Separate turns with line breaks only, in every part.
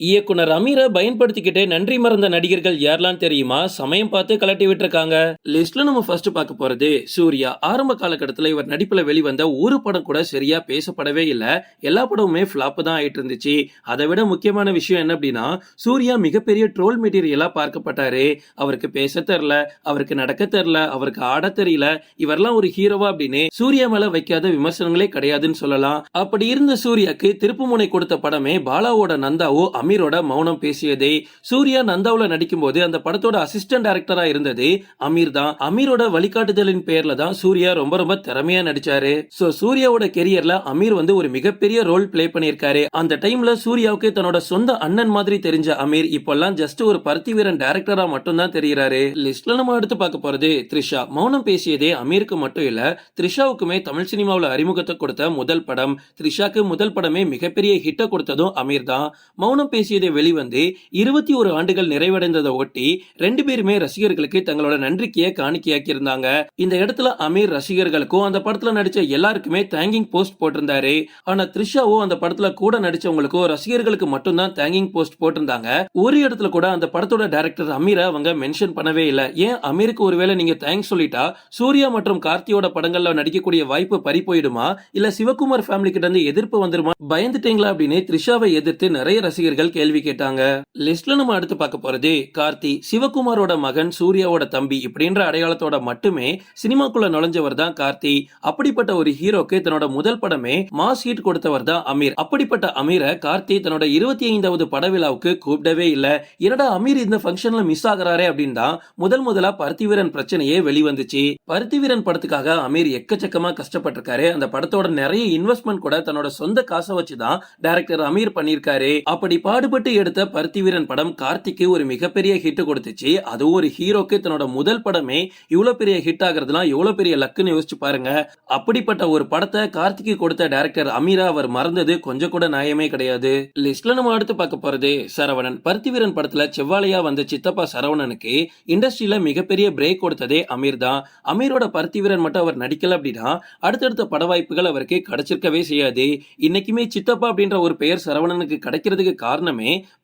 இயக்குனர் அமீரை பயன்படுத்திக்கிட்டே நன்றி மறந்த நடிகர்கள் யாரெல்லாம் தெரியுமா? சமயம் பார்த்து கலட்டி விட்டுருக்காங்க. லிஸ்ட்ல நம்ம ஃபர்ஸ்ட் பார்க்க போறது சூர்யா. ஆரம்ப காலகட்டத்தில் இவர் நடிப்புல வெளிவந்த ஒரு படம் கூட சரியா பேசப்படவே இல்லை. எல்லா படமுமே ஃபிளாப் தான் ஆயிட்டு இருந்துச்சு. அதை விட முக்கியமான விஷயம் என்ன அப்படின்னா சூர்யா மிகப்பெரிய ட்ரோல் மெட்டீரியலா பார்க்கப்பட்டாரு. அவருக்கு பேச தெரியல அவருக்கு நடக்க தெரியல அவருக்கு ஆட தெரியல. இவரெல்லாம் ஒரு ஹீரோவா அப்படின்னு சூர்யா மேல வைக்காத விமர்சனங்களே கிடையாதுன்னு சொல்லலாம். அப்படி இருந்த சூர்யாக்கு திருப்புமுனை கொடுத்த படமே பாலாவோட நந்தாவோ அமீரோட மௌனம் பேசியதே சூர்யா நந்தாவில் நடிக்கும்போது அந்த படத்தோட அசிஸ்டன்ட் டைரக்டரா இருந்தது அமீர் தான். அமீரோட வழிகாட்டுதலின் பேர்ல தான் சூர்யா ரொம்ப ரொம்ப திறமையா நடிச்சாரு. சோ சூர்யாவோட கெரியர்ல அமீர் வந்து ஒரு மிகப்பெரிய ரோல் பிளே பண்ணியிருக்காரு. அந்த டைம்ல சூர்யாவுக்கு தன்னோட சொந்த அண்ணன் மாதிரி தெரிஞ்ச அமீர் இப்பெல்லாம் ஜஸ்ட் ஒரு பருத்தி வீரன் டைரக்டரா மட்டும் தான் தெரியறாரு லிஸ்ட்ல நம்ம எடுத்து பார்க்க போறது த்ரிஷா. மௌனம் பேசியதே அமீருக்கு மட்டும் இல்ல த்ரிஷாவுக்குமே தமிழ் சினிமாவுல அறிமுகத்தை கொடுத்த முதல் படம். த்ரிஷாக்கு முதல் படமே மிகப்பெரிய ஹிட்ட கொடுத்ததும் அமீர் தான். மௌனம் பேசியதை வெளிவந்து இருபத்தி ஒரு ஆண்டுகள் நிறைவடைந்ததை ஒட்டி ரெண்டு பேருமே ரசிகர்களுக்கு தங்களோட நன்றிக்கையை காணிக்கையாக்கி இருந்தாங்க இந்த இடத்துல அமீர் ரசிகர்களுக்கும் அந்த படத்துல நடிச்ச எல்லாருக்குமே தேங்கிங் போஸ்ட் போட்டிருந்தாரு. ஆனா த்ரிஷாவோ அந்த படத்துல கூட நடிச்சவங்களுக்கும் ரசிகர்களுக்கு மட்டும்தான் தேங்கிங் போஸ்ட் போட்டிருந்தாங்க. ஒரு இடத்துல கூட அந்த படத்தோட டைரக்டர் அமீரை அவங்க மென்ஷன் பண்ணவே இல்லை. ஏன்? அமீருக்கு ஒருவேளை நீங்க தேங்க்ஸ் சொல்லிட்டா சூர்யா மற்றும் கார்த்தியோட படங்கள்ல நடிக்கக்கூடிய வாய்ப்பு பறி போயிடுமா? இல்ல சிவகுமார் ஃபேமிலி கிட்ட இருந்து எதிர்ப்பு வந்துருமா? பயந்துட்டீங்களா அப்படின்னு த்ரிஷாவை எதிர்த்து நிறைய ரசிகர்கள் கேள்வி கேட்டாங்க. லிஸ்ட்ல நம்ம அடுத்து பார்க்க போறது கார்த்தி சிவகுமாரோட மகன் சூர்யாவோட தம்பி இப்படின்ற அடையாளத்தோட மட்டுமே சினிமாக்குள்ள நுழைஞ்சவர் தான் கார்த்தி. அப்படிப்பட்ட ஒரு ஹீரோக்கு தன்னோட முதல் படமே மாஸ் ஹீட் கொடுத்தவர் தான் அமீர். அப்படிப்பட்ட அமீரை கார்த்தி தன்னோட இருபத்தி ஐந்தாவது பட விழாவுக்கு கூப்பிடவே இல்ல. என்னடா அமீர் இந்த ஃபங்க்ஷன்ல மிஸ் ஆகிறாரே அப்படின்னு தான் முதல் முதலா பருத்திவீரன் பிரச்சனையே வெளிவந்துச்சு. பருத்திவீரன் படத்துக்காக அமீர் எக்கச்சக்கமா கஷ்டப்பட்டிருக்காரு. அந்த படத்தோட நிறைய இன்வெஸ்ட்மெண்ட் கூட தன்னோட சொந்த காசை வச்சு தான் டைரக்டர் அமீர் பண்ணியிருக்காரு. அப்படி பாடுபட்டு எடுத்த பருத்தி வீரன் படம் கார்த்திக்கு ஒரு மிகப்பெரிய ஹிட் கொடுத்துச்சு. அதுவும் ஒரு ஹீரோக்கு தன்னோட முதல் படமே இவ்வளவு பெரிய ஹிட் ஆகுறதுலாம் எவ்வளவு பெரிய லக்குன்னு யோசிச்சு பாருங்க. அப்படிப்பட்ட ஒரு படத்தை கார்த்திக்கு கொடுத்த டைரக்டர் அமீரா அவர் மறந்தது கொஞ்சம் கூட நியாயமே கிடையாது. லிஸ்ட்ல நம்ம அடுத்து பார்க்க போறது சரவணன். பருத்திவீரன் படத்துல செவ்வாழையா வந்த சித்தப்பா சரவணனுக்கு இண்டஸ்ட்ரியில மிகப்பெரிய பிரேக் கொடுத்ததே அமீர் தான். அமீரோட பருத்தி வீரன் மட்டும் அவர் நடிக்கல அப்படின்னா அடுத்தடுத்த பட வாய்ப்புகள் அவருக்கு கிடைச்சிருக்கவே செய்யாது. இன்னைக்குமே சித்தப்பா அப்படின்ற ஒரு பெயர் சரவணனுக்கு கிடைக்கிறதுக்கு காரணம்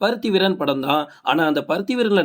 பருத்தி வீரன் படம் தான் ஆனால் அந்த பருத்தி வீரன்ல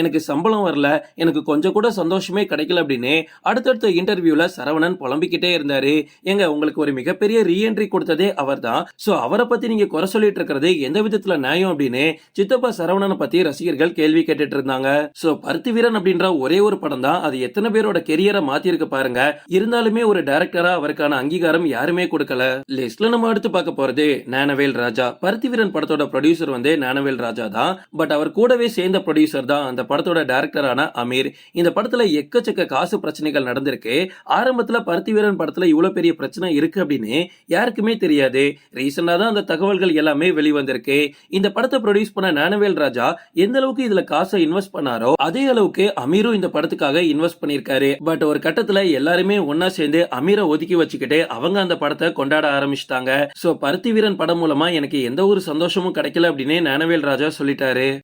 எனக்கு சம்பளம் வரல. எனக்கு கொஞ்சம் கூட சந்தோஷமே கிடைக்கல அப்படின்னு அடுத்தடுத்த இன்டர்வியூல சரவணன் புலம்பிக்கிட்டே இருந்தார். எங்க உங்களுக்கு ஒரு மிகப்பெரிய ரீஎன்ட்ரி கொடுத்ததே அவர் தான் ஸோ அவரை பற்றி நீங்க குறை சொல்லிட்டு இருக்கிறது எந்த விதத்தில் நியாயம் அப்படின்னு சித்தப்பா சரவணனை பத்தி ரசிகர்கள் கேள்வி கேட்டுட்டு இருந்தாங்க. சோ பருத்தி வீரன் அப்படின்ற ஒரே ஒரு படம் தான் அது எத்தனை பேரோட கெரியரை மாற்றிருக்கு பாருங்க. இருந்தாலுமே ஒரு டைரக்டரா அவருக்கான அங்கீகாரம் யாருமே கொடுக்கல. லிஸ்ட்ல நம்ம அடுத்து பார்க்க போறது ஞானவேல் ராஜா. பருத்தி வீரன் படத்தோட ப்ரொடியூசர் வந்து ஞானவேல் ராஜா தான். பட் அவர் கூடவே சேர்ந்த ப்ரொடியூசர் தான் அந்த படத்தோட டேரக்டரான அமீர் இந்த படத்துல எக்கச்சக்க காசு பிரச்சனைகள் நடந்திருக்கு. ஆரம்பத்துல பருத்தி வீரன் படத்துல இவ்வளவு பெரிய பிரச்சனை இருக்கு அப்படின்னு யாருக்குமே தெரியாது. ரீசெண்டா தான் அந்த தகவல்கள் எல்லாமே வெளிவந்திருக்கு. இந்த படத்தை ப்ரொடியூஸ் பண்ண ஞானவேல் ராஜா எந்த அளவுக்கு இதுல காசை இன்வெஸ்ட் பண்ணாரோ அதே அளவுக்கு அமீரும் இந்த படத்துக்காக இன்வெஸ்ட் பண்ணிருக்காரு பட் ஒரு கட்டத்துல எல்லாருமே ஒன்னா சேர்ந்து அமீரை ஒதுக்கி வச்சுக்கிட்டு அவங்க அந்த படத்தை கொண்டாட ஆரம்பிச்சிட்டாங்க. சோ பருத்தி வீரன் படம் மூலமா எனக்கு எந்த ஒரு சந்தோஷமும் கிடைக்கல அப்படின்னே ஞானவேல் ராஜா சொல்லிட்டாரு.